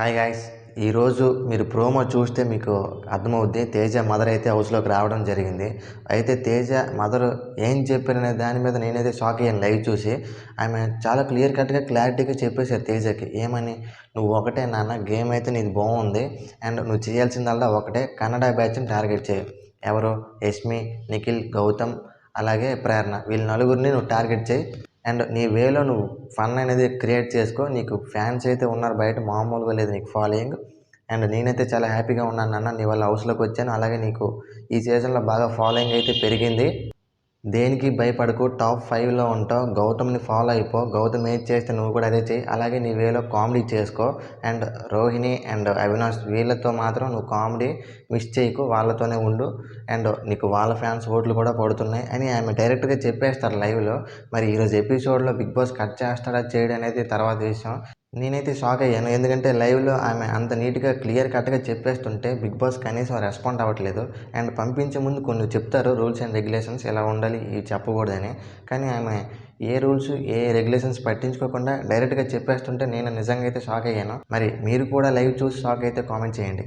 Hi guys ఈరోజు మీరు promo చూస్తే మీకు అర్థమవుద్ది. తేజ మదర్ అయితే హౌస్లోకి రావడం జరిగింది. అయితే తేజ మదర్ ఏం చెప్పారనే దాని మీద నేనైతే షాక్ అయ్యాను లైవ్ చూసి. ఆమె చాలా క్లియర్ కట్గా క్లారిటీగా చెప్పేశారు తేజకి. ఏమని? నువ్వు ఒకటే నాన్న గేమ్ అయితే నీది బాగుంది. అండ్ నువ్వు చేయాల్సిందల్లా ఒకటే. కన్నడ బ్యాచ్ని టార్గెట్ చేయి. ఎవరు? యష్మి నిఖిల్ గౌతమ్ అలాగే ప్రేరణ. వీళ్ళ నలుగురిని నువ్వు టార్గెట్ చేయి. అండ్ నీ వేలో నువ్వు ఫన్ అనేది క్రియేట్ చేసుకో. నీకు ఫ్యాన్స్ అయితే ఉన్నారు బయట మామూలుగా లేదు నీకు ఫాలోయింగ్. అండ్ నేనైతే చాలా హ్యాపీగా ఉన్నాను అన్న నీ వల్ల హౌస్లోకి వచ్చాను. అలాగే నీకు ఈ సీజన్లో బాగా ఫాలోయింగ్ అయితే పెరిగింది. దేనికి భయపడకు టాప్ ఫైవ్లో ఉంటావు గౌతమ్ని ఫాలో అయిపో గౌతమ్ ఏది చేస్తే నువ్వు కూడా అదే చేయి. అలాగే నీ వేలో కామెడీ చేసుకో. అండ్ రోహిణి అండ్ అవినాష్ వీళ్ళతో మాత్రం నువ్వు కామెడీ మిస్ చేయకు వాళ్ళతోనే ఉండు. అండ్ నీకు వాళ్ళ ఫ్యాన్స్ ఓట్లు కూడా పడుతున్నాయి అని ఆమె డైరెక్ట్గా చెప్పేస్తారు లైవ్లో. మరి ఈరోజు ఎపిసోడ్లో బిగ్ బాస్ కట్ చేస్తాడా చేయడం అనేది తర్వాత విషయం. నేనైతే షాక్ అయ్యాను. ఎందుకంటే లైవ్లో ఆమె అంత నీట్గా క్లియర్ కట్గా చెప్పేస్తుంటే బిగ్ బాస్ కనీసం రెస్పాండ్ అవ్వట్లేదు. అండ్ పంపించే ముందు కొన్ని చెప్తారు రూల్స్ అండ్ రెగ్యులేషన్స్ ఎలా ఉండాలి ఇవి చెప్పకూడదని. కానీ ఆమె ఏ రూల్స్ ఏ రెగ్యులేషన్స్ పట్టించుకోకుండా డైరెక్ట్గా చెప్పేస్తుంటే నేను నిజంగా అయితే షాక్ అయ్యాను. మరి మీరు కూడా లైవ్ చూసి షాక్ అయితే కామెంట్ చేయండి.